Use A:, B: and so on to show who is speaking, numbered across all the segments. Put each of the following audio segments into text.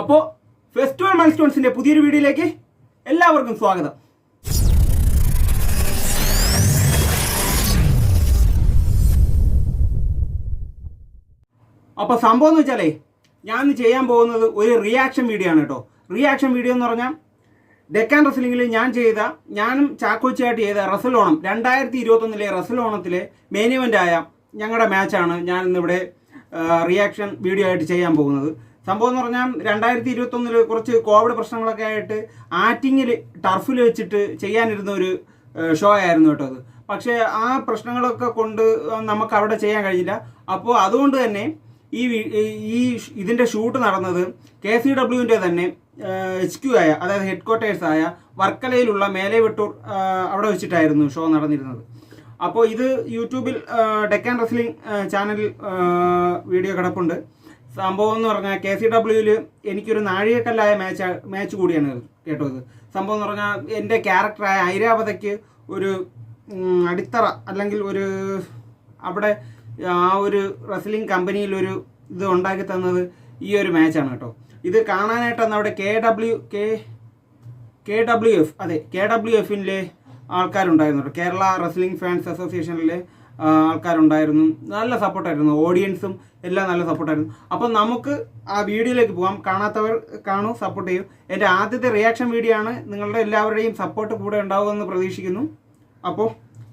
A: അപ്പോൾ ഫെസ്റ്റിവൽ മൈൽസ്റ്റോൺസിന്റെ പുതിയൊരു വീഡിയോയിലേക്ക് എല്ലാവർക്കും സ്വാഗതം. അപ്പോൾ സംഭവം എന്ന് വെച്ചാലേ ഞാൻ ഇന്ന് ചെയ്യാൻ പോകുന്നത് ഒരു റിയാക്ഷൻ വീഡിയോ ആണ് കേട്ടോ. റിയാക്ഷൻ വീഡിയോ എന്ന് പറഞ്ഞാൽ ഡെക്കാൻ റെസ്ലിംഗിൽ ഞാൻ ചെയ്ത ഞാനും ചാക്കോച്ചിയായിട്ട് ചെയ്ത റസലോണം രണ്ടായിരത്തി ഇരുപത്തൊന്നിലെ റസലോണത്തിലെ മെയിൻ ഇവന്റ് ആയ ഞങ്ങളുടെ മാച്ചാണ് ഞാൻ ഇന്നിവിടെ റിയാക്ഷൻ വീഡിയോ ആയിട്ട് ചെയ്യാൻ പോകുന്നത്. സംഭവം എന്ന് പറഞ്ഞാൽ രണ്ടായിരത്തി ഇരുപത്തൊന്നിൽ കുറച്ച് കോവിഡ് പ്രശ്നങ്ങളൊക്കെ ആയിട്ട് ആറ്റിങ്ങിൽ ടർഫിൽ വെച്ചിട്ട് ചെയ്യാനിരുന്ന ഒരു ഷോ ആയിരുന്നു കേട്ടോ അത്. പക്ഷേ ആ പ്രശ്നങ്ങളൊക്കെ കൊണ്ട് നമുക്ക് അവിടെ ചെയ്യാൻ കഴിഞ്ഞില്ല. അപ്പോൾ അതുകൊണ്ട് തന്നെ ഈ ഈ ഇതിന്റെ ഷൂട്ട് നടന്നത് കെ സി ഡബ്ല്യുവിന്റെ തന്നെ എച്ച് ക്യു ആയ അതായത് ഹെഡ് ക്വാർട്ടേഴ്സ് ആയ വർക്കലയിലുള്ള മേലെ വെട്ടൂർ അവിടെ വെച്ചിട്ടായിരുന്നു ഷോ നടന്നിരുന്നത്. അപ്പോൾ ഇത് യൂട്യൂബിൽ ഡെക്കാൻ റെസ്ലിംഗ് ചാനലിൽ വീഡിയോ കിടപ്പുണ്ട്. സംഭവം എന്ന് പറഞ്ഞാൽ കെ സി ഡബ്ല്യുവിൽ എനിക്കൊരു നാഴികക്കല്ലായ മാച്ച് മാച്ച് കൂടിയാണ് കേട്ടോ ഇത് സംഭവം എന്ന് പറഞ്ഞാൽ എന്റെ ക്യാരക്ടറായ ഐരാവതയ്ക്ക് ഒരു അടിത്തറ അല്ലെങ്കിൽ ഒരു അവിടെ ആ ഒരു റെസ്ലിംഗ് കമ്പനിയിൽ ഒരു ഇത് ഉണ്ടാക്കി തന്നത് ഈ ഒരു മാച്ചാണ് കേട്ടോ. ഇത് കാണാനായിട്ട് അന്ന് അവിടെ K W K K W F അതെ കെ ഡബ്ല്യു എഫിന്റെ ആൾക്കാരുണ്ടായിരുന്നു കേരള റെസ്ലിംഗ് ഫാൻസ് അസോസിയേഷനിലെ ആൾക്കാരുണ്ടായിരുന്നു. നല്ല സപ്പോർട്ടായിരുന്നു. ഓഡിയൻസും എല്ലാം നല്ല സപ്പോർട്ടായിരുന്നു. അപ്പം നമുക്ക് ആ വീഡിയോയിലേക്ക് പോകാം. കാണാത്തവർ കാണും സപ്പോർട്ട് ചെയ്യും. എന്റെ ആദ്യത്തെ റിയാക്ഷൻ വീഡിയോ ആണ്. നിങ്ങളുടെ എല്ലാവരുടെയും സപ്പോർട്ട് കൂടെ ഉണ്ടാവുമെന്ന് പ്രതീക്ഷിക്കുന്നു. അപ്പോൾ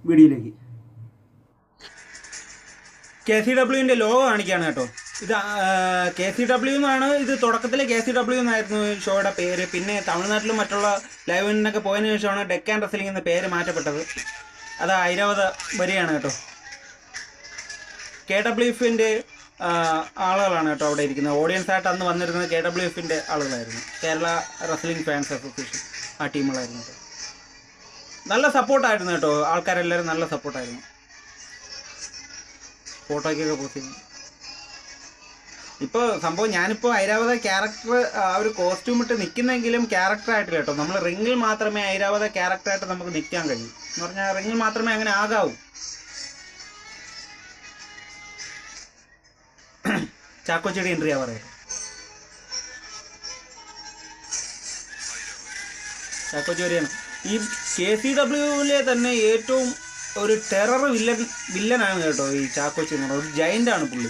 A: വീഡിയോയിലേക്ക്. കെ സി ഡബ്ല്യുവിന്റെ ലോഗോ കാണിക്കുകയാണ് കേട്ടോ. ഇത് കെ സി ഡബ്ല്യു എന്നാണ് ഇത് തുടക്കത്തിൽ കെ സി ഡബ്ല്യു എന്നായിരുന്നു ഷോയുടെ പേര്. പിന്നെ തമിഴ്നാട്ടിലും മറ്റുള്ള ലൈവിനൊക്കെ പോയതിനു ശേഷമാണ് ഡെക്കാൻ റെസ്ലിംഗ് എന്ന പേര് മാറ്റപ്പെട്ടത്. അത് ഐരാവത വരികയാണ് കേട്ടോ. കെ ഡബ്ല്യു എഫിന്റെ ആളുകളാണ് കേട്ടോ അവിടെ ഇരിക്കുന്നത്. ഓഡിയൻസ് ആയിട്ട് അന്ന് വന്നിരുന്നത് കെ ഡബ്ല്യു എഫിന്റെ ആളുകളായിരുന്നു. കേരള റെസ്ലിംഗ് ഫാൻസ് അസോസിയേഷൻ ആ ടീമുകളായിരുന്നു നല്ല സപ്പോർട്ടായിരുന്നു കേട്ടോ. ആൾക്കാരെല്ലാവരും നല്ല സപ്പോർട്ടായിരുന്നു. ഫോട്ടോയ്ക്കൊക്കെ പോസ്റ്റ് ചെയ്യുന്നു. ഇപ്പോൾ സംഭവം ഞാനിപ്പോൾ ഐരാവത ക്യാരക്ടർ ആ ഒരു കോസ്റ്റ്യൂം ഇട്ട് നിൽക്കുന്നെങ്കിലും ക്യാരക്ടർ ആയിട്ടില്ല കേട്ടോ. നമ്മൾ റിങ്ങിൽ മാത്രമേ ഐരാവത ക്യാരക്ടറായിട്ട് നമുക്ക് നിൽക്കാൻ കഴിയൂ. എന്ന് പറഞ്ഞാൽ റിങ്ങിൽ മാത്രമേ അങ്ങനെ ആകാവൂ. ചാക്കോച്ചെടി ആ പറയാം ഈ കെ സി ഡബ്ല്യുവിലെ തന്നെ ഏറ്റവും ഒരു ടെറർ വില്ലൻ വില്ലനാണ് കേട്ടോ ഈ ചാക്കോച്ചി എന്ന് പറയുന്നത്. ഒരു ജയന്റ് ആണ് പുള്ളി.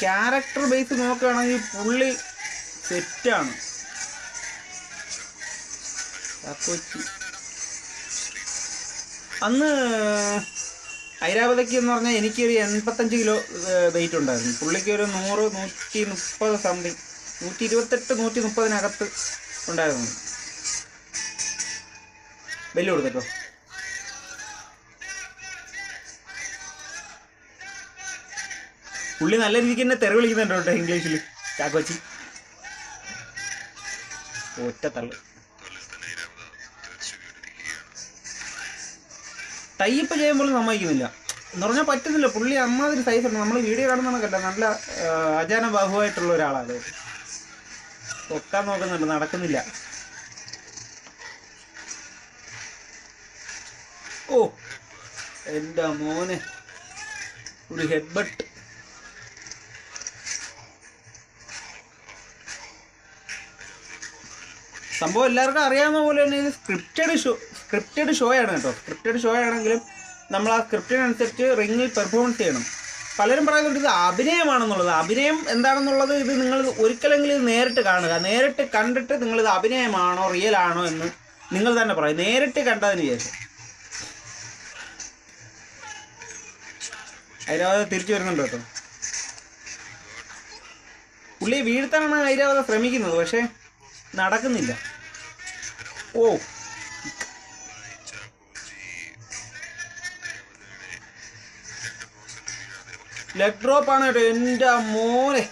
A: ക്യാരക്ടർ ബേസ് നോക്കുകയാണെങ്കിൽ പുള്ളി സെറ്റാണ് ചാക്കോച്ചി. അന്ന് ഐരാവതയ്ക്ക് എന്ന് പറഞ്ഞാൽ എനിക്കൊരു എൺപത്തഞ്ച് കിലോ വെയിറ്റ് ഉണ്ടായിരുന്നു. പുള്ളിക്ക് ഒരു നൂറ് നൂറ്റി മുപ്പത് സംതിങ് നൂറ്റി ഇരുപത്തെട്ട് നൂറ്റി മുപ്പതിനകത്ത് ഉണ്ടായിരുന്നു. ബെല്ല് കൊടുത്തോ. പുള്ളി നല്ല രീതിക്ക് തന്നെ തെറി വിളിക്കുന്നുണ്ടോ കേട്ടോ ഇംഗ്ലീഷിൽ ചാക്കോച്ചി. ഒറ്റ തള്ളു ടൈപ്പ് ചെയ്യുമ്പോൾ സമ്മതിക്കുന്നില്ല. എന്ന് പറഞ്ഞാൽ പറ്റുന്നില്ല. പുള്ളി അമ്മാതിരി സൈസ് ഉണ്ട്. നമ്മൾ വീഡിയോ കാണുന്നതൊക്കെയല്ല നല്ല ആ, അജാന ബാഹുവായിട്ടുള്ള ഒരാളാണ്. ഒക്കാൻ നോക്കുന്നുണ്ട് നടക്കുന്നില്ല. ഓ എന്റെ മോനെ. ഒരു ഹെഡ് ബട്ട് സംഭവം എല്ലാവർക്കും അറിയാവുന്ന പോലെ തന്നെ ഇത് സ്ക്രിപ്റ്റഡ് ഷോ സ്ക്രിപ്റ്റഡ് ഷോ ആണ് കേട്ടോ. സ്ക്രിപ്റ്റഡ് ഷോ ആണെങ്കിലും നമ്മൾ ആ സ്ക്രിപ്റ്റിനനുസരിച്ച് റിങ്ങിൽ പെർഫോമൻസ് ചെയ്യണം. പലരും പറയുന്നുണ്ട് ഇത് അഭിനയമാണെന്നുള്ളത്. അഭിനയം എന്താണെന്നുള്ളത് ഇത് നിങ്ങൾ ഒരിക്കലെങ്കിലും ഇത് നേരിട്ട് കാണുക. നേരിട്ട് കണ്ടിട്ട് നിങ്ങൾ ഇത് അഭിനയമാണോ റിയൽ ആണോ എന്ന് നിങ്ങൾ തന്നെ പറയും. നേരിട്ട് കണ്ടതിന് ശേഷം. ഐരാവത തിരിച്ചു വരുന്നുണ്ട് കേട്ടോ. പുള്ളി വീഴ്ത്താനാണ് ഐരാവത ശ്രമിക്കുന്നത് പക്ഷേ നടക്കുന്നില്ല. ഓ. ലെഗ് ഡ്രോപ്പ് ആണ് കേട്ടോ എന്റെ മോനെ.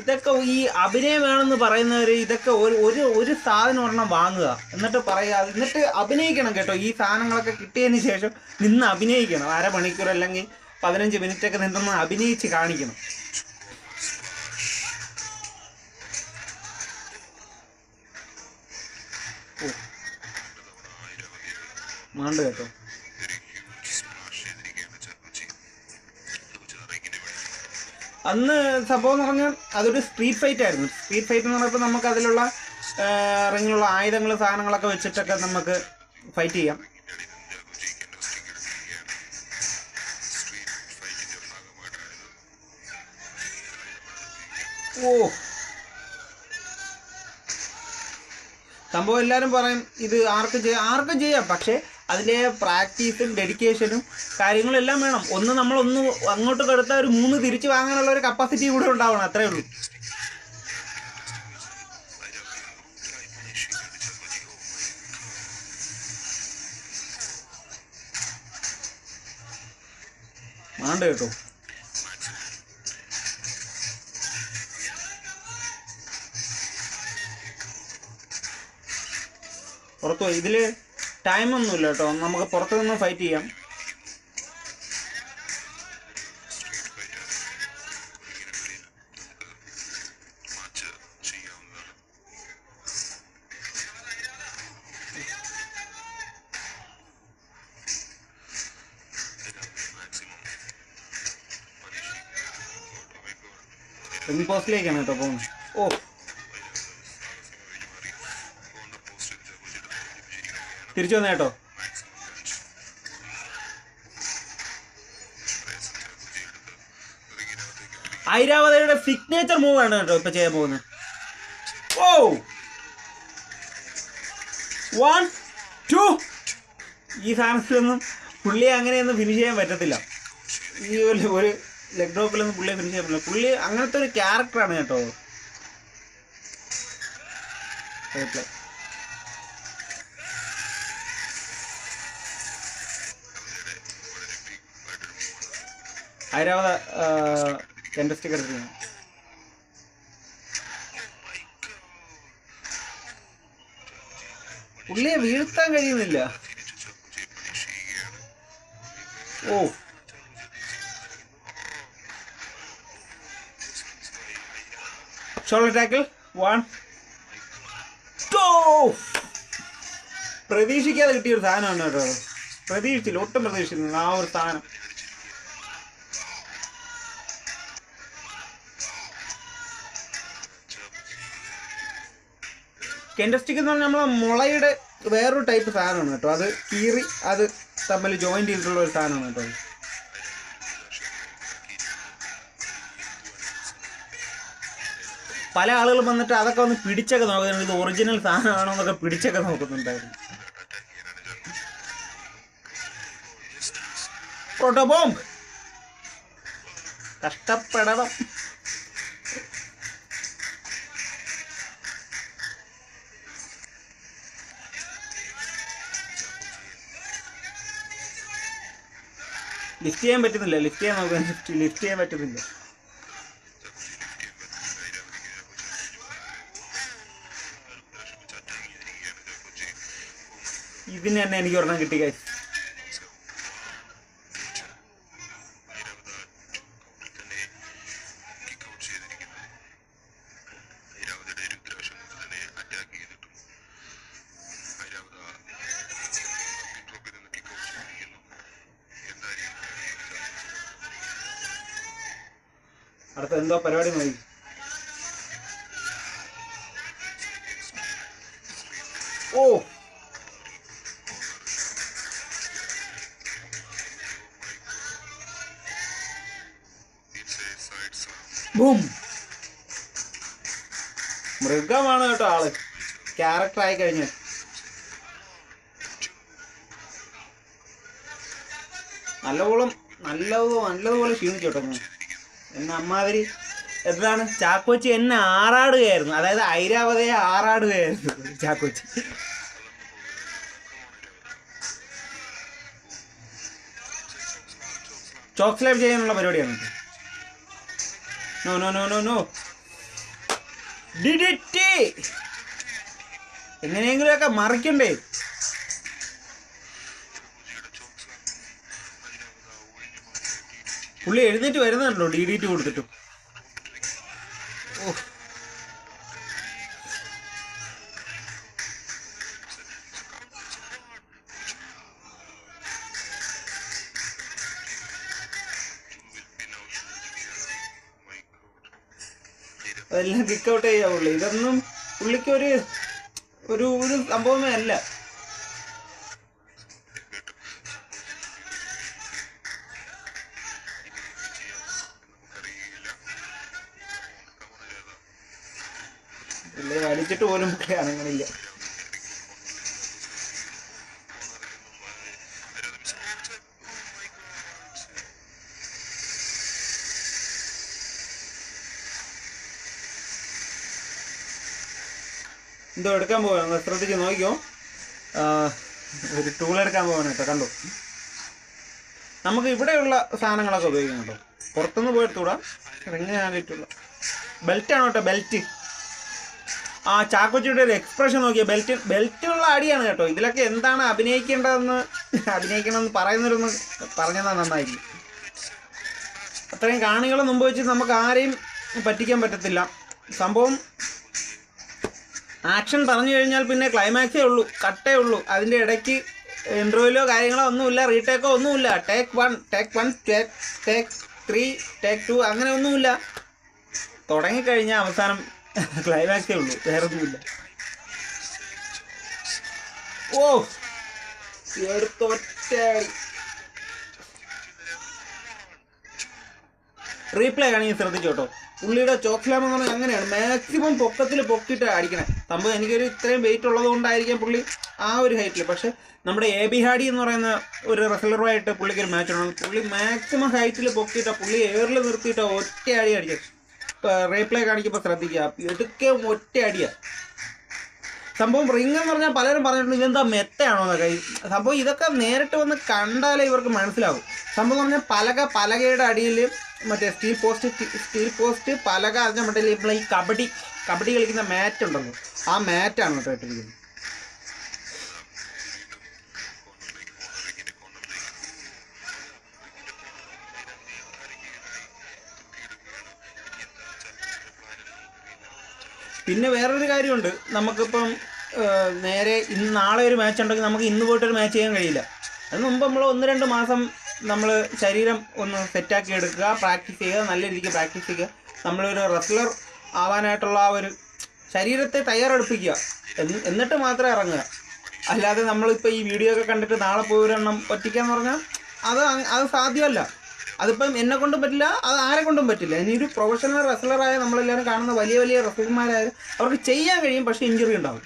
A: ഇതൊക്കെ ഈ അഭിനയം വേണമെന്ന് പറയുന്നവർ ഇതൊക്കെ ഒരു ഒരു ഒരു സാധനം ഒരെണ്ണം വാങ്ങുക. എന്നിട്ട് പറയുക എന്നിട്ട് അഭിനയിക്കണം കേട്ടോ. ഈ സാധനങ്ങളൊക്കെ കിട്ടിയതിന് ശേഷം നിന്ന് അഭിനയിക്കണം. അരമണിക്കൂർ അല്ലെങ്കിൽ പതിനഞ്ച് മിനിറ്റൊക്കെ നിന്നൊന്ന് അഭിനയിച്ച് കാണിക്കണം. മാണ്ട കേട്ടോ. അന്ന് സംഭവം എന്ന് പറഞ്ഞാൽ അതൊരു സ്ട്രീറ്റ് ഫൈറ്റ് ആയിരുന്നു. സ്ട്രീറ്റ് ഫൈറ്റ് എന്ന് പറഞ്ഞപ്പോൾ നമുക്ക് അതിലുള്ള റിങ്ങിലുള്ള ആയുധങ്ങൾ സാധനങ്ങളൊക്കെ വെച്ചിട്ടൊക്കെ നമുക്ക് ഫൈറ്റ് ചെയ്യാം. ഓ. സംഭവം എല്ലാവരും പറയും ഇത് ആർക്ക് ചെയ്യാം? ആർക്കും ചെയ്യാം? പക്ഷേ അതിലെ പ്രാക്ടീസും ഡെഡിക്കേഷനും കാര്യങ്ങളും എല്ലാം വേണം. ഒന്ന് നമ്മൾ ഒന്ന് അങ്ങോട്ട് കൊടുത്താൽ ഒരു മൂന്ന് തിരിച്ചു വാങ്ങാനുള്ള ഒരു കപ്പാസിറ്റി കൂടെ ഉണ്ടാവണം അത്രേ ഉള്ളൂ. മാണ്ട കേട്ടോ. പുറത്തു ഇതിൽ ടൈമൊന്നുമില്ല കേട്ടോ. നമുക്ക് പുറത്തു നിന്ന് ഫൈറ്റ് ചെയ്യാം ഇമ്പോസിലേക്കാണ് കേട്ടോ പോകുന്നത്. ഓ. തിരിച്ചു വന്നേ കേട്ടോ. ഐരാവതയുടെ സിഗ്നേച്ചർ മൂവ് ആണ് കേട്ടോ ഇപ്പൊ ചെയ്യാൻ പോകുന്നത്. ഓ വൺ ടു ഈ സാധനത്തിലൊന്നും പുള്ളിയെ അങ്ങനെയൊന്നും ഫിനിഷ് ചെയ്യാൻ പറ്റത്തില്ല. ഈ ഒരു ഒരു ലെഗ് ഡ്രോപ്പിലൊന്നും പുള്ളിയെ ഫിനിഷ് ചെയ്യാൻ പറ്റില്ല പുള്ളി അങ്ങനത്തെ ഒരു ക്യാരക്ടറാണ് കേട്ടോ. Replay. ഐരാവത സ്റ്റിക്കർ എടുത്തു പുള്ളിയെ വീഴ്ത്താൻ കഴിയുന്നില്ല. ഓ. ഷോൾഡർ ടാക്കിൾ വൺ ഗോ പ്രതീക്ഷിക്കാതെ കിട്ടിയ ഒരു സാധനമാണ് കേട്ടോ. പ്രതീക്ഷിച്ചില്ല ഒട്ടും പ്രതീക്ഷിച്ചില്ല. ആ ഒരു സാധനം. കെൻഡസ്റ്റിക് എന്ന് പറഞ്ഞാൽ നമ്മളെ മുളയുടെ വേറൊരു ടൈപ്പ് സാധനമാണ് കേട്ടോ. അത് കീറി അത് തമ്മിൽ ജോയിന്റ് ചെയ്തിട്ടുള്ള ഒരു സാധനമാണ് കേട്ടോ പല ആളുകളും വന്നിട്ട് അതൊക്കെ ഒന്ന് പിടിച്ചൊക്കെ നോക്കുന്നുണ്ട്. ഇത് ഒറിജിനൽ സാധനമാണോ എന്നൊക്കെ പിടിച്ചൊക്കെ നോക്കുന്നുണ്ടായിരുന്നു. പ്രോട്ടോബോംബ് കഷ്ടപ്പെടണം. ലിഫ്റ്റ് ചെയ്യാൻ പറ്റുന്നില്ല ലിഫ്റ്റ് ചെയ്യാൻ നോക്കാൻ ലിഫ്റ്റ് ലിഫ്റ്റ് ചെയ്യാൻ പറ്റുന്നില്ല ഇതിന് തന്നെ എനിക്ക് ഒരെണ്ണം കിട്ടി guys. എന്തോ പരിപാടി നോക്കി ഓ. ബൂം. മൃഗമാണ് കേട്ടോ ആൾ. ക്യാരക്ടർ ആയി കഴിഞ്ഞു. നല്ലവോളം നല്ലത് നല്ലതുപോലെ ക്ഷീണിച്ചു കേട്ടോ. എന്നെ അമ്മാതിരി എന്താണ് ചാക്കോച്ചി എന്നെ ആറാടുകയായിരുന്നു. അതായത് ഐരാവതയെ ആറാടുകയായിരുന്നു. ചാക്കോച്ചി. ചോക്ക് സ്ലാബ് ചെയ്യാനുള്ള പരിപാടിയാണ്. No no no no no. DDT. എങ്ങനെയെങ്കിലുമൊക്കെ മറിക്കണ്ടേ? പുള്ളി എഴുന്നേറ്റ് വരുന്നുണ്ടോ ഡി ഡി ടി കൊടുത്തിട്ടും. അതെല്ലാം കിക്ക് ഔട്ട് ചെയ്യാവുള്ളൂ ഇതൊന്നും പുള്ളിക്ക് ഒരു ഒരു ഒരു സംഭവമേ അല്ല. പുള്ളി വലിച്ചിട്ട് പോലും പുള്ളി എന്തോ എടുക്കാൻ പോവാണ് ശ്രദ്ധിച്ച് നോക്കിയോ ഒരു ടൂൾ എടുക്കാൻ പോവാണ് കേട്ടോ കണ്ടോ? നമുക്ക് ഇവിടെയുള്ള സാധനങ്ങളൊക്കെ ഉപയോഗിക്കാം കേട്ടോ. പുറത്തുനിന്ന് പോയെടുത്തൂടാ എങ്ങനെയായിട്ടുള്ള ബെൽറ്റ് ആണ് കേട്ടോ ബെൽറ്റ് ആ ചാക്കോച്ചിയുടെ ഒരു എക്സ്പ്രഷൻ നോക്കിയ. ബെൽറ്റ് ബെൽറ്റുള്ള അടിയാണ് കേട്ടോ. ഇതിലൊക്കെ എന്താണ് അഭിനയിക്കേണ്ടതെന്ന് അഭിനയിക്കണമെന്ന് പറയുന്നവരൊന്ന് പറഞ്ഞതാ നന്നായിരിക്കും. അത്രയും കാണികൾ മുമ്പ് വെച്ച് നമുക്ക് ആരെയും പറ്റിക്കാൻ പറ്റത്തില്ല. സംഭവം ആക്ഷൻ പറഞ്ഞു കഴിഞ്ഞാൽ പിന്നെ ക്ലൈമാക്സേ ഉള്ളൂ കട്ടേ ഉള്ളൂ. അതിന്റെ ഇടയ്ക്ക് ഇൻട്രോയിലോ കാര്യങ്ങളോ ഒന്നുമില്ല റീടേക്കോ ഒന്നുമില്ല. Take one take one take take three take two അങ്ങനെ ഒന്നുമില്ല. തുടങ്ങിക്കഴിഞ്ഞാൽ അവസാനം ക്ലൈമാക്സേ ഉള്ളൂ വേറെ ഒന്നുമില്ല ഓ എടുത്തൊറ്റ റീപ്ലേ ആണെങ്കിൽ ശ്രദ്ധിച്ചു കേട്ടോ പുള്ളിയുടെ ചോക്ലാം എന്ന് പറഞ്ഞാൽ അങ്ങനെയാണ്. മാക്സിമം പൊക്കത്തിൽ പൊക്കിട്ട് അടിക്കണേ. സംഭവം എനിക്കൊരു ഇത്രയും വെയിറ്റ് ഉള്ളത് കൊണ്ടായിരിക്കാം പുള്ളി ആ ഒരു ഹൈറ്റിൽ പക്ഷേ നമ്മുടെ എ ബി ഹാഡി എന്ന് പറയുന്ന ഒരു റെസ്ലറുമായിട്ട് പുള്ളിക്ക് ഒരു മാച്ച് ഉണ്ടാകും പുള്ളി മാക്സിമം ഹൈറ്റിൽ പൊക്കിയിട്ട പുള്ളി എയറിൽ നിർത്തിയിട്ട് ഒറ്റ അടി അടിക്കാം റീപ്ലേ കാണിക്കുമ്പോൾ ശ്രദ്ധിക്കുക. എടുക്കേ ഒറ്റ അടിയാണ് സംഭവം റിംഗ് എന്ന് പറഞ്ഞാൽ പലരും പറഞ്ഞിട്ടുണ്ട് ഇതെന്താ മെത്തയാണോ എന്നൊക്കെ. സംഭവം ഇതൊക്കെ നേരിട്ട് വന്ന് കണ്ടാലേ ഇവർക്ക് മനസ്സിലാവും. സംഭവം പറഞ്ഞാൽ പലക പലകയുടെ അടിയിൽ മറ്റേ സ്റ്റീൽ പോസ്റ്റ് സ്റ്റീൽ പോസ്റ്റ് പലക അതിന്റെ മറ്റേ ഇപ്പോൾ ഈ കബഡി കബഡി കളിക്കുന്ന മാറ്റ് ഉണ്ടല്ലോ ആ മാറ്റാണ് കേട്ടോ ഇട്ടിരിക്കുന്നത്. പിന്നെ വേറൊരു കാര്യമുണ്ട്. നമുക്കിപ്പം നേരെ ഇന്ന് നാളെ ഒരു മാച്ച് ഉണ്ടെങ്കിൽ നമുക്ക് ഇന്ന് പോയിട്ട് ഒരു മാച്ച് ചെയ്യാൻ കഴിയില്ല. അതിന് മുമ്പ് നമ്മൾ ഒന്ന് രണ്ട് മാസം നമ്മൾ ശരീരം ഒന്ന് സെറ്റാക്കി എടുക്കുക പ്രാക്ടീസ് ചെയ്യുക നല്ല രീതിക്ക് പ്രാക്ടീസ് ചെയ്യുക. നമ്മളൊരു റെസ്ലർ ആവാനായിട്ടുള്ള ആ ഒരു ശരീരത്തെ തയ്യാറെടുപ്പിക്കുക. എന്നിട്ട് മാത്രമേ ഇറങ്ങുക. അല്ലാതെ നമ്മളിപ്പോൾ ഈ വീഡിയോ ഒക്കെ കണ്ടിട്ട് നാളെ പോയി ഒരെണ്ണം ഒറ്റയ്ക്കാന്ന് പറഞ്ഞാൽ അത് അത് സാധ്യമല്ല. അതിപ്പം എന്നെ കൊണ്ടും പറ്റില്ല അത് ആരെ കൊണ്ടും പറ്റില്ല. ഇനി ഒരു പ്രൊഫഷണൽ റെസ്ലറായ നമ്മളെല്ലാവരും കാണുന്ന വലിയ വലിയ റെസ്ലർമാരായാലും അവർക്ക് ചെയ്യാൻ കഴിയും പക്ഷേ ഇഞ്ചുറി ഉണ്ടാവും.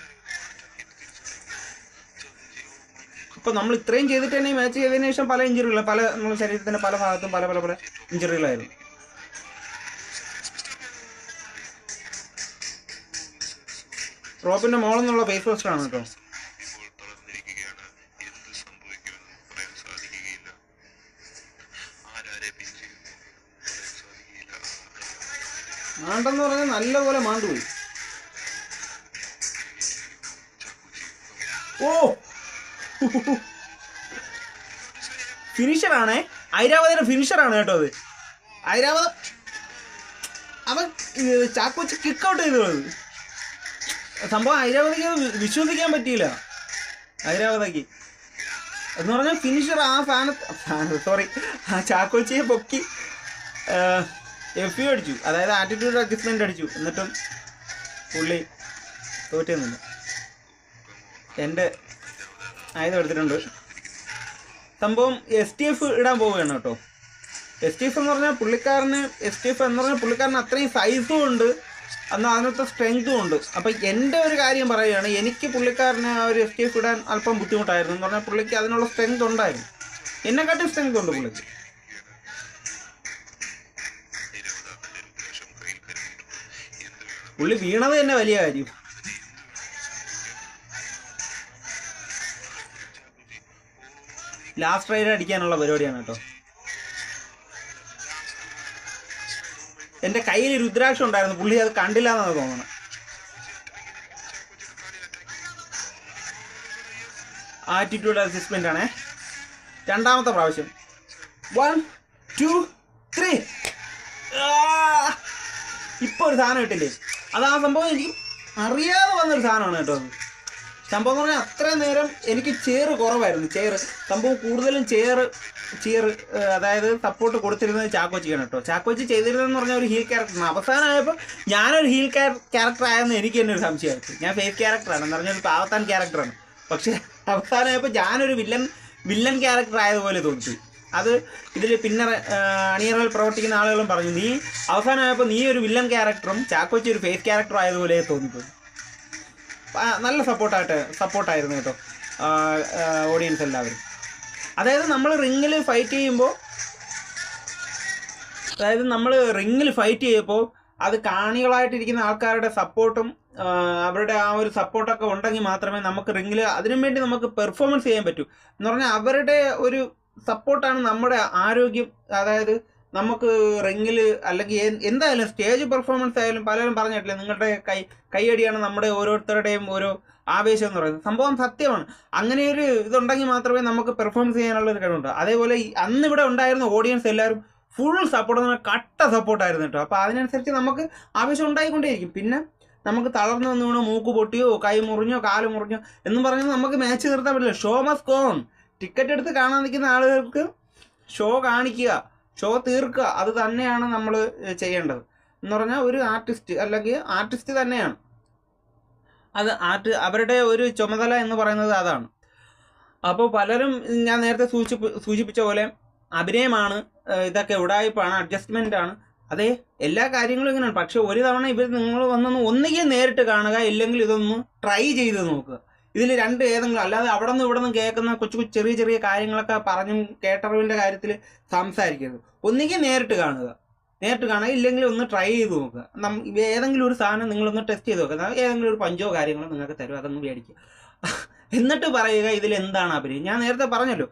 A: ഇപ്പം നമ്മൾ ഇത്രയും ചെയ്തിട്ട് തന്നെ ഈ മാച്ച് ചെയ്തതിന് ശേഷം പല ഇഞ്ചുറികൾ പല നമ്മുടെ ശരീരത്തിന്റെ പല ഭാഗത്തും പല പല പല ഇഞ്ചുറികളായിരുന്നു റോബിന്റെ മോളെന്നുള്ള ഫേസ് ആണ് കേട്ടോ.
B: ഇപ്പോൾ
A: മാണ്ടെന്ന് പറഞ്ഞാൽ നല്ലപോലെ മാണ്ടുപോയി. ഓ! ഫിനിഷറാണേ. ഐരാവതിയുടെ ഫിനിഷറാണ് കേട്ടോ അത്. ഐരാവത അവൻ ചാക്ക് ചാക്കോച്ച് കിക്ക് ഔട്ട് ചെയ്തത്. സംഭവം ഐരാവതിക്ക് വിശ്വസിക്കാൻ പറ്റിയില്ല. ഐരാവതയ്ക്ക് എന്ന് പറഞ്ഞാൽ ഫിനിഷർ ആ ഫാന സോറി ആ ചാക്കോച്ചിയെ പൊക്കി എഫ് യു അടിച്ചു. അതായത് ആറ്റിറ്റ്യൂഡ് അഡ്ജസ്റ്റ്മെന്റ് അടിച്ചു. എന്നിട്ടും പുള്ളി തോറ്റുന്നില്ല. എന്റെ ആയുധം എടുത്തിട്ടുണ്ട്. സംഭവം എസ് ടി എഫ് ഇടാൻ പോവുകയാണ് കേട്ടോ. എസ് ടി എഫ് എന്ന് പറഞ്ഞാൽ പുള്ളിക്കാരന് എസ് ടി എഫ് എന്ന് പറഞ്ഞാൽ പുള്ളിക്കാരന് അത്രയും സൈസും ഉണ്ട്. എന്നാൽ അതിനകത്തെ സ്ട്രെങ്ത്തും ഉണ്ട്. അപ്പം എന്റെ ഒരു കാര്യം പറയുകയാണ് എനിക്ക് പുള്ളിക്കാരന് ആ ഒരു എസ് ടി എഫ് ഇടാൻ അല്പം ബുദ്ധിമുട്ടായിരുന്നു. എന്ന് പറഞ്ഞാൽ പുള്ളിക്ക് അതിനുള്ള സ്ട്രെങ്ത് ഉണ്ടായിരുന്നു. എന്നെക്കാട്ടും സ്ട്രെങ്ത് ഉണ്ട് പുള്ളിക്ക്. പുള്ളി വീണത് തന്നെ വലിയ കാര്യം. ലാസ്റ്റ് റൈഡ് അടിക്കാനുള്ള പരിപാടിയാണ് കേട്ടോ. എന്റെ കയ്യിൽ രുദ്രാക്ഷം ഉണ്ടായിരുന്നു. പുള്ളി അത് കണ്ടില്ല എന്നാണ് തോന്നുന്നത് ആറ്റിറ്റ്യൂഡ് അഡ്ജസ്റ്റ്മെന്റ് ആണേ. രണ്ടാമത്തെ പ്രാവശ്യം. വൺ ടു ത്രീ ഇപ്പൊ ഒരു സാധനം കിട്ടില്ലേ അത് സംഭവം എനിക്ക് അറിയാതെ വന്നൊരു സാധനമാണ് കേട്ടോ അത്. സംഭവം പറഞ്ഞാൽ അത്ര നേരം എനിക്ക് ചെയർ കുറവായിരുന്നു. ചെയർ സംഭവം കൂടുതലും ചെയർ ചെയർ അതായത് സപ്പോർട്ട് കൊടുത്തിരുന്നത് ചാക്കോച്ചിക്കാണ് കേട്ടോ. ചാക്കോച്ചി ചെയ്തിരുന്നതെന്ന് പറഞ്ഞാൽ ഒരു ഹീൽ ക്യാരക്ടറാണ് അവസാനമായപ്പോൾ ഞാനൊരു ഹീൽ ക്യാരക്ടർ ആയെന്ന് എനിക്ക് തന്നെ ഒരു സംശയമായിരുന്നു ഞാൻ ഫേസ് ക്യാരക്ടറാണ് എന്ന് പറഞ്ഞാൽ പാവത്താൻ ക്യാരക്ടറാണ് പക്ഷേ അവസാനമായപ്പോൾ ഞാനൊരു വില്ലൻ വില്ലൻ ക്യാരക്ടർ ആയതുപോലെ തോന്നി. അത് ഇതിൽ പിന്നെ അണിയറയിൽ പ്രവർത്തിക്കുന്ന ആളുകളും പറഞ്ഞു നീ അവസാനമായപ്പോൾ നീ ഒരു വില്ലൻ ക്യാരക്ടറും ചാക്കോച്ചി ഒരു ഫേസ് ക്യാരക്ടറും ആയതുപോലെ തോന്നിപ്പോയി. നല്ല സപ്പോർട്ടായിട്ട് സപ്പോർട്ടായിരുന്നു കേട്ടോ ഓഡിയൻസ് എല്ലാവരും. അതായത് നമ്മൾ റിങ്ങിൽ ഫൈറ്റ് ചെയ്യുമ്പോൾ അതായത് നമ്മൾ റിങ്ങിൽ ഫൈറ്റ് ചെയ്യുമ്പോൾ അത് കാണികളായിട്ടിരിക്കുന്ന ആൾക്കാരുടെ സപ്പോർട്ടും അവരുടെ ആ ഒരു സപ്പോർട്ടൊക്കെ ഉണ്ടെങ്കിൽ മാത്രമേ നമുക്ക് റിങ്ങിൽ അതിനു വേണ്ടി നമുക്ക് പെർഫോമൻസ് ചെയ്യാൻ പറ്റൂ. എന്ന് പറഞ്ഞാൽ അവരുടെ ഒരു സപ്പോർട്ടാണ് നമ്മുടെ ആരോഗ്യം. അതായത് നമുക്ക് റിങ്ങിൽ അല്ലെങ്കിൽ എന്തായാലും സ്റ്റേജ് പെർഫോമൻസ് ആയാലും പലരും പറഞ്ഞിട്ടില്ല നിങ്ങളുടെ കൈ കൈയടിയാണ് നമ്മുടെ ഓരോരുത്തരുടെയും ഓരോ ആവേശം എന്ന് പറയുന്നത്. സംഭവം സത്യമാണ്. അങ്ങനെ ഒരു ഇതുണ്ടെങ്കിൽ മാത്രമേ നമുക്ക് പെർഫോമൻസ് ചെയ്യാനുള്ള ഒരു കഴിവുണ്ട്. അതേപോലെ അന്ന് ഇവിടെ ഉണ്ടായിരുന്ന ഓഡിയൻസ് എല്ലാവരും ഫുൾ സപ്പോർട്ട് എന്ന് പറഞ്ഞാൽ കട്ട സപ്പോർട്ടായിരുന്നു കേട്ടോ. അപ്പോൾ അതിനനുസരിച്ച് നമുക്ക് ആവശ്യം ഉണ്ടായിക്കൊണ്ടേയിരിക്കും. പിന്നെ നമുക്ക് തളർന്നു വന്ന് വീണോ മൂക്ക് പൊട്ടിയോ കൈ മുറിഞ്ഞോ കാൽ മുറിഞ്ഞോ എന്നും പറഞ്ഞാൽ നമുക്ക് മാച്ച് നിർത്താൻ പറ്റില്ല. ഷോ മസ് കോൺ ടിക്കറ്റ് എടുത്ത് കാണാൻ നിൽക്കുന്ന ആളുകൾക്ക് ഷോ കാണിക്കുക. ഷോ തീർക്കുക. അത് തന്നെയാണ് നമ്മൾ ചെയ്യേണ്ടത്. എന്ന് പറഞ്ഞാൽ ഒരു ആർട്ടിസ്റ്റ് അല്ലെങ്കിൽ ആർട്ടിസ്റ്റ് തന്നെയാണ്. അത് ആർട്ട് അവരുടെ ഒരു ചുമതല എന്ന് പറയുന്നത് അതാണ്. അപ്പോൾ പലരും ഞാൻ നേരത്തെ സൂചി സൂചിപ്പിച്ച പോലെ അഭിനയമാണ് ഇതൊക്കെ ഉടായ്പാണ് അഡ്ജസ്റ്റ്മെന്റ് ആണ് അതെ എല്ലാ കാര്യങ്ങളും ഇങ്ങനെയാണ്. പക്ഷെ ഒരു തവണ ഇവർ നിങ്ങൾ വന്നൊന്ന് ഒന്നുകിൽ നേരിട്ട് കാണുക ഇല്ലെങ്കിൽ ഇതൊന്ന് ട്രൈ ചെയ്ത് നോക്കുക. ഇതിൽ രണ്ട് ഏതെങ്കിലും അല്ലാതെ അവിടെ നിന്ന് ഇവിടെ നിന്ന് കേൾക്കുന്ന കൊച്ചു കൊച്ചു ചെറിയ ചെറിയ കാര്യങ്ങളൊക്കെ പറഞ്ഞും കേട്ടറിവിന്റെ കാര്യത്തിൽ സംസാരിക്കരുത്. ഒന്നുകിൽ നേരിട്ട് കാണുക. നേരിട്ട് കാണുക. ഇല്ലെങ്കിൽ ഒന്ന് ട്രൈ ചെയ്ത് നോക്കുക. നം ഏതെങ്കിലും ഒരു സാധനം നിങ്ങളൊന്ന് ടെസ്റ്റ് ചെയ്ത് നോക്കുക. ഏതെങ്കിലും ഒരു പഞ്ചോ കാര്യങ്ങളോ നിങ്ങൾക്ക് തരും അതൊന്ന് മേടിക്കുക. എന്നിട്ട് പറയുക ഇതിൽ എന്താണ് അഭിനയം. ഞാൻ നേരത്തെ പറഞ്ഞല്ലോ.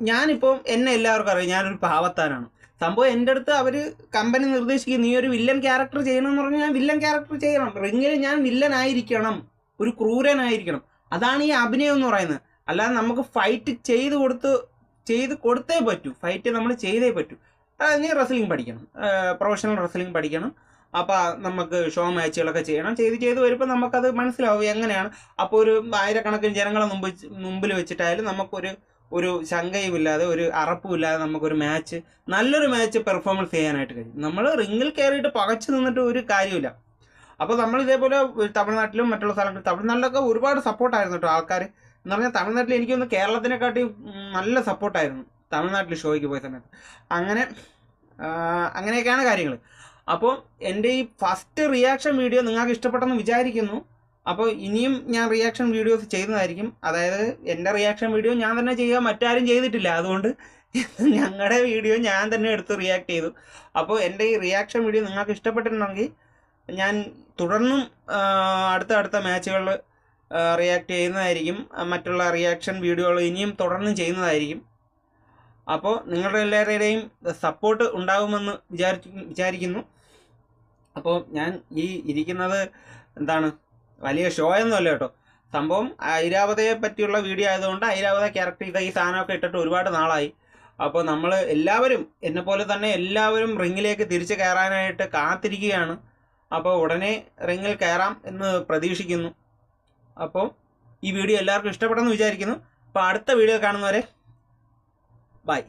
A: ഞാനിപ്പോൾ എന്നെ എല്ലാവർക്കും അറിയാം. ഞാനൊരു പാവത്താനാണ്. സംഭവം എന്റെ അടുത്ത് അവർ കമ്പനി നിർദ്ദേശിക്കും. നീ ഒരു വില്ലൻ ക്യാരക്ടർ ചെയ്യണം എന്ന് പറഞ്ഞാൽ ഞാൻ വില്ലൻ ക്യാരക്ടർ ചെയ്യണം. റിങ്ങിൽ ഞാൻ വില്ലനായിരിക്കണം ഒരു ക്രൂരനായിരിക്കണം. അതാണ് ഈ അഭിനയം എന്ന് പറയുന്നത്. അല്ലാതെ നമുക്ക് ഫൈറ്റ് ചെയ്ത് കൊടുത്ത് ചെയ്ത് കൊടുത്തേ പറ്റൂ. ഫൈറ്റ് നമ്മൾ ചെയ്തേ പറ്റൂ. നീ റെസ്ലിംഗ് പഠിക്കണം. പ്രൊഫഷണൽ റെസ്ലിംഗ് പഠിക്കണം. അപ്പോൾ നമുക്ക് ഷോ മാച്ചുകളൊക്കെ ചെയ്യണം. ചെയ്ത് ചെയ്ത് വരുമ്പോൾ നമുക്കത് മനസ്സിലാവും. എങ്ങനെയാണ്? അപ്പോൾ ഒരു ആയിരക്കണക്കിന് ജനങ്ങളെ മുമ്പ് മുമ്പിൽ വെച്ചിട്ടായാലും നമുക്കൊരു ഒരു ശങ്കയുമില്ലാതെ ഒരു അറപ്പുമില്ലാതെ നമുക്കൊരു മാച്ച് നല്ലൊരു മാച്ച് പെർഫോമൻസ് ചെയ്യാനായിട്ട് കഴിയും. നമ്മൾ റിങ്ങിൽ കയറിയിട്ട് പകച്ചു നിന്നിട്ട് ഒരു കാര്യമില്ല അപ്പോൾ നമ്മൾ ഇതേപോലെ തമിഴ്നാട്ടിലും മറ്റുള്ള സ്ഥലങ്ങളിൽ തമിഴ്നാട്ടിലൊക്കെ ഒരുപാട് സപ്പോർട്ടായിരുന്നു കേട്ടോ ആൾക്കാർ എന്ന് പറഞ്ഞാൽ തമിഴ്നാട്ടിൽ എനിക്കൊന്ന് കേരളത്തിനെക്കാട്ടി നല്ല സപ്പോർട്ടായിരുന്നു തമിഴ്നാട്ടിൽ ഷോയ്ക്ക് പോയ സമയത്ത്. അങ്ങനെ അങ്ങനെയൊക്കെയാണ് കാര്യങ്ങൾ അപ്പോൾ എന്റെ ഈ ഫസ്റ്റ് റിയാക്ഷൻ വീഡിയോ നിങ്ങൾക്ക് ഇഷ്ടപ്പെട്ടെന്ന് വിചാരിക്കുന്നു. അപ്പോൾ ഇനിയും ഞാൻ റിയാക്ഷൻ വീഡിയോസ് ചെയ്യുന്നതായിരിക്കും. അതായത് എന്റെ റിയാക്ഷൻ വീഡിയോ ഞാൻ തന്നെ ചെയ്യുക മറ്റാരും ചെയ്തിട്ടില്ല. അതുകൊണ്ട് ഞങ്ങളുടെ വീഡിയോ ഞാൻ തന്നെ എടുത്ത് റിയാക്ട് ചെയ്തു. അപ്പോൾ എന്റെ ഈ റിയാക്ഷൻ വീഡിയോ നിങ്ങൾക്ക് ഇഷ്ടപ്പെട്ടിട്ടുണ്ടെങ്കിൽ ഞാൻ തുടർന്നും അടുത്ത അടുത്ത മാച്ചുകളിൽ റിയാക്ട് ചെയ്യുന്നതായിരിക്കും. മറ്റുള്ള റിയാക്ഷൻ വീഡിയോകൾ ഇനിയും തുടർന്നും ചെയ്യുന്നതായിരിക്കും. അപ്പോൾ നിങ്ങളുടെ എല്ലാവരുടെയും സപ്പോർട്ട് ഉണ്ടാകുമെന്ന് വിചാരിച്ചു വിചാരിക്കുന്നു. അപ്പോൾ ഞാൻ ഈ ഇരിക്കുന്നത് എന്താണ് വലിയ ഷോ എന്നല്ല കേട്ടോ. സംഭവം ഐരാവതയെ പറ്റിയുള്ള വീഡിയോ ആയതുകൊണ്ട് ഐരാവത ക്യാരക്ടർ ചെയ്ത ഈ സാധനമൊക്കെ ഇട്ടിട്ട് ഒരുപാട് നാളായി. അപ്പോൾ നമ്മൾ എല്ലാവരും എന്നെ പോലെ തന്നെ എല്ലാവരും റിങ്ങിലേക്ക് തിരിച്ചു കയറാനായിട്ട് കാത്തിരിക്കുകയാണ്. അപ്പോൾ ഉടനെ റിങ്ങിൽ കയറാം എന്ന് പ്രതീക്ഷിക്കുന്നു. അപ്പോൾ ഈ വീഡിയോ എല്ലാവർക്കും ഇഷ്ടപ്പെട്ടെന്ന് വിചാരിക്കുന്നു. അപ്പോൾ അടുത്ത വീഡിയോ കാണുന്നവരെ ബൈ.